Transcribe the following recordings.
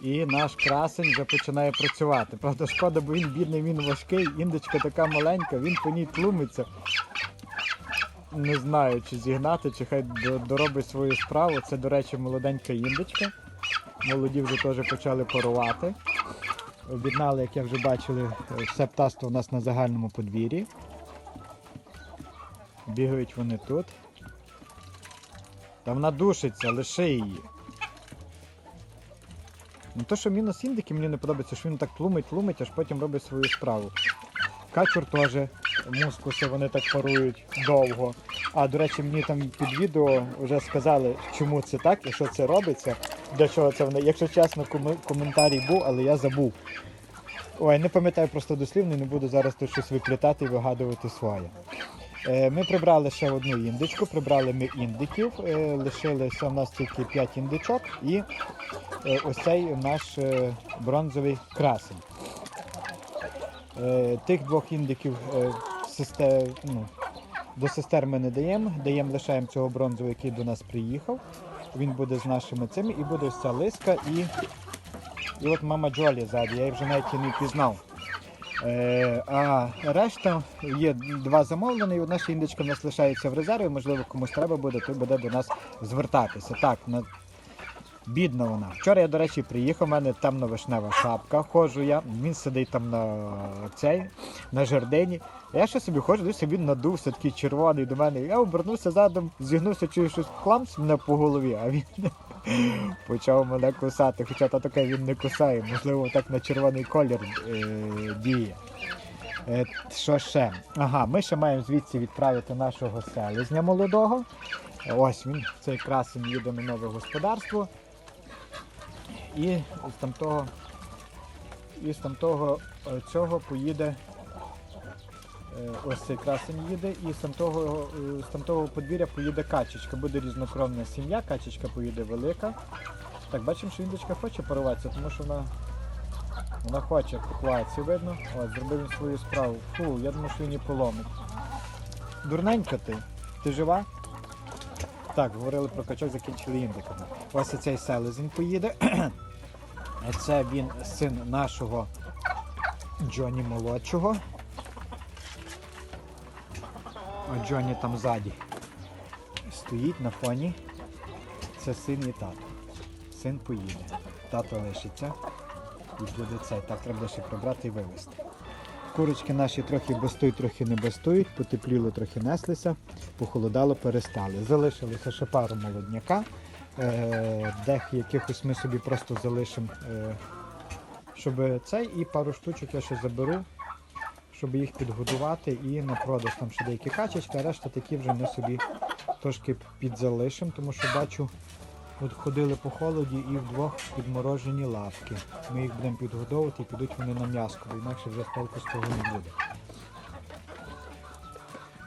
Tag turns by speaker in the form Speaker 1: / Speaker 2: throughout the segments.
Speaker 1: І наш красень вже починає працювати. Правда, шкода, бо він бідний, він важкий, індичка така маленька, він по ній тлумиться. Не знаю, чи зігнати, чи хай доробить свою справу. Це, до речі, молоденька індичка. Молоді вже теж почали парувати. Об'єднали, як я вже бачили, все птаство у нас на загальному подвір'ї. Бігають вони тут. Та вона душиться, лиши її. Ну то, що мінус індики мені не подобається, що він так тлумить, тлумить, аж потім робить свою справу. Качур теж, мускуси вони так парують довго. А до речі, мені там під відео вже сказали, чому це так і що це робиться, для чого це вони. Якщо чесно, коме- коментарій був, але я забув. Ой, не пам'ятаю просто дослівно, не буду зараз тут щось виплітати і вигадувати своє. Е, Ми прибрали ще одну індичку, прибрали ми індиків, е, лишилося у нас тільки 5 індичок і е, ось цей наш бронзовий красень. Тих двох індиків ну, до сестер ми не даємо, даємо лишаємо цього бронзового, який до нас приїхав. Він буде з нашими цими і буде ось ця лиска і, і от мама Джолі ззаді, я її вже навіть не пізнав. Е, а решта є два замовлені, і одна ще індичка нас лишається в резерві. Можливо, комусь треба буде, то буде до нас звертатися. Так, на... бідна вона. Вчора я, до речі, приїхав, у мене темно-вишнева шапка. Ходжу я, він сидить там на цей, на жердині. Я ще собі ходжу, дивлюся, він надувся, такий червоний до мене. Я обернувся задом, зігнувся, чую щось хламс мене по голові, а він почав мене кусати. Хоча та таке він не кусає, можливо, так на червоний колір е, діє. Е, що ще? Ага, ми ще маємо звідси відправити нашого селезня молодого. Ось він, цей красень їде на нове господарство. І з тамтого, і з тамтого е, цього поїде. Е, Ось цей красень їде, і з тамтого, е, з тамтого подвір'я поїде качечка. Буде різнокровна сім'я, качечка поїде велика. Так, бачимо, що індичка хоче паруватися, тому що вона, вона хоче купуватися, видно. Ось, зробив він свою справу. Фу, я думаю, що він її поломить. Дурненька ти. Ти жива? Так, говорили про качок, закінчили індика. Ось цей селезень поїде. Це він син нашого Джоні молодшого. А Джоні там ззаді стоїть на фоні. Це син і тато. Син поїде. Тато лишиться. І буде цей. Так треба ще прибрати і вивезти. Курочки наші трохи бастують, трохи не бастують, потепліло, трохи неслися, похолодало, перестали. Залишилося ще пару молодняка. Е, дех якихось ми собі просто залишимо, е, щоб цей і пару штучок я ще заберу, щоб їх підгодувати і на продаж там ще деякі качечки, а решта такі вже ми собі трошки підзалишимо, тому що бачу, от ходили по холоді і вдвох підморожені лапки. Ми їх будемо підгодовувати і підуть вони на м'яско, бо інакше вже толку з того не буде.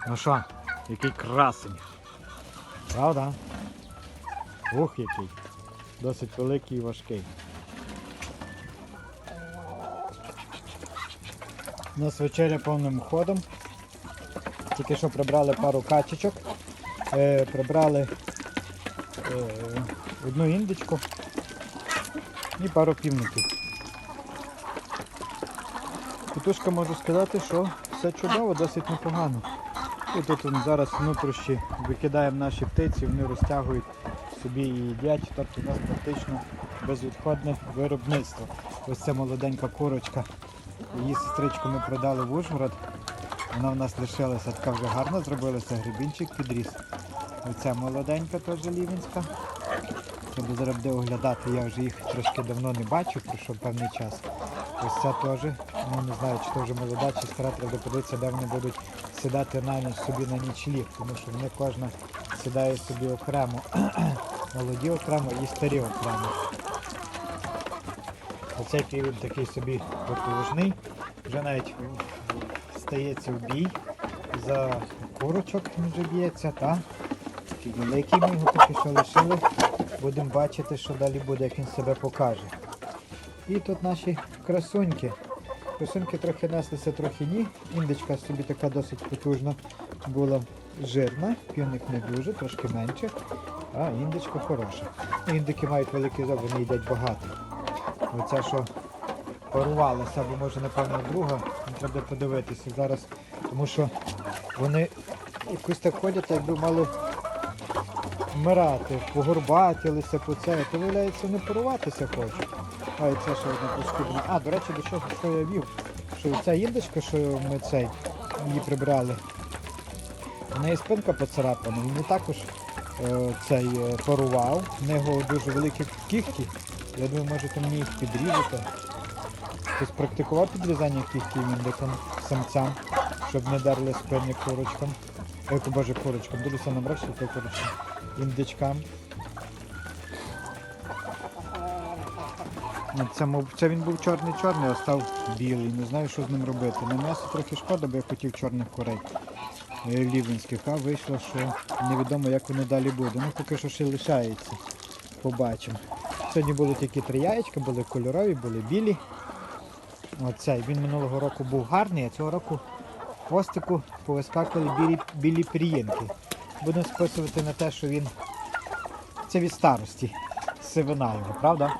Speaker 1: Ну що, який красень. Правда? Ух, який. Досить великий і важкий. У нас вечеря повним ходом. Тільки що прибрали пару качечок, е, прибрали е, одну індичку і пару півників. Кутушка можу сказати, що все чудово, досить непогано. І тут зараз внутрішні викидаємо наші птиці, вони розтягують собі і їдять. Тобто у нас практично безвідходне виробництво. Ось ця молоденька курочка. Її сестричку ми продали в Ужгород. Вона в нас лишилася така вже гарна, зробилася грибінчик підріс. Оця молоденька теж лівінська. Треба зараз буде оглядати, я вже їх трошки давно не бачу, пройшов певний час. Ось ця теж, ну не знаю, чи то вже молода, чи стара, треба подивитися, де вони будуть сідати на ніч собі на нічліг, тому що вони кожна сідає собі окремо. Молоді окремо і старі окремо. Оцей півень такий собі потужний. Вже навіть стається в бій за курочок він вже б'ється, та такий великий ми його поки що лишили. Будемо бачити, що далі буде, як він себе покаже. І тут наші красуньки. Красуньки трохи неслися, трохи ні. Індичка собі така досить потужна була жирна, півник не дуже, трошки менше, а індичка хороша. Індики мають великий зоб, вони їдять багато. Оця, що парувалася, або може, напевно, друга, ну, треба подивитися зараз, тому що вони якось так ходять, якби мали вмирати, погорбатилися по це, то виявляється, не паруватися хочуть. А і це ще одна пошкоджена. А, до речі, до чого що я вів, що ця індичка, що ми цей, її прибрали, в неї спинка поцарапана, він також е, цей е, парував, в нього дуже великі кіхті. Я думаю, можете мені їх підрізати. Хтось практикував підрізання кіхтів індикам, самцям, щоб не дарли спини курочкам. Ой, боже, курочкам. Дивлюся на мрачі, то курочкам. Індичкам. Ну, Це, це він був чорний-чорний, а став білий. Не знаю, що з ним робити. На м'ясо трохи шкода, бо я хотів чорних курей е, лівенських, а вийшло, що невідомо, як вони далі будуть. Ну, поки що ще лишається. Побачимо. Сьогодні були такі три яєчка, були кольорові, були білі. Оцей, він минулого року був гарний, а цього року в хвостику повискакали білі, білі пір'їнки. Будемо списувати на те, що він це від старості. Сивина його, правда?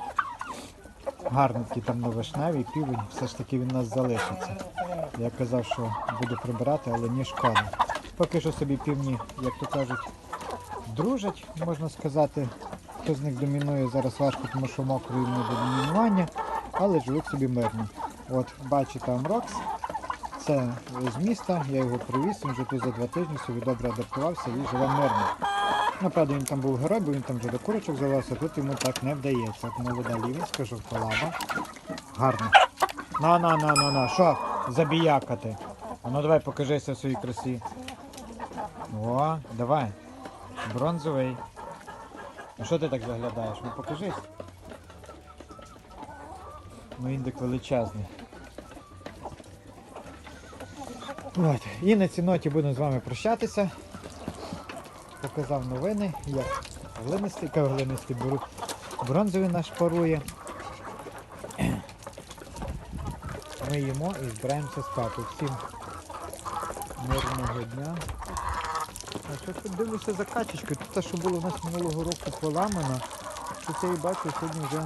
Speaker 1: Гарний там новишневий півень, все ж таки він у нас залишиться. Я казав, що буду прибирати, але ні шкода. Поки що собі півні, як то кажуть, дружать, можна сказати. Хто з них домінує зараз важко, тому що мокрої не до домінування, але живуть собі мирно. От бачите Амрокс, це з міста, я його привіз, він вже тут за два тижні собі добре адаптувався і живе мирно. Ну, він там був герой, бо він там вже до курочок залазив, тут йому так не вдається. От молода лівінська, жовтолаба. Гарно. На, на, на, на, на, що забіякати? А ну давай покажися в своїй красі. О, давай. Бронзовий. Ну що ти так заглядаєш? Ну покажись. Ну індик величезний. От. І на цій ноті будемо з вами прощатися. Показав новини, як глинистий, глинистий беру. Бронзовий наш парує. Ми їмо і збираємося спати. Всім мирного дня. А що тут дивлюся за качечкою? Тут те, що було у нас минулого року поламано, що це і бачу, сьогодні вже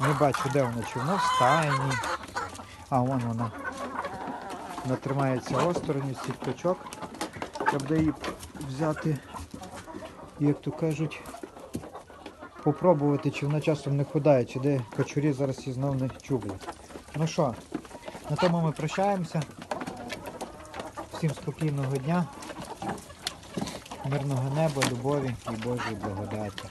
Speaker 1: не бачу, де вона, чи вона в стайні. А, вон вона. Вона тримається осторонь з сіткачок. Треба її взяти, як то кажуть, попробувати, чи вона часом не худає, чи де качурі зараз її знов не чублять. Ну що, на тому ми прощаємося. Всім спокійного дня, мирного неба, любові і Божої благодаті.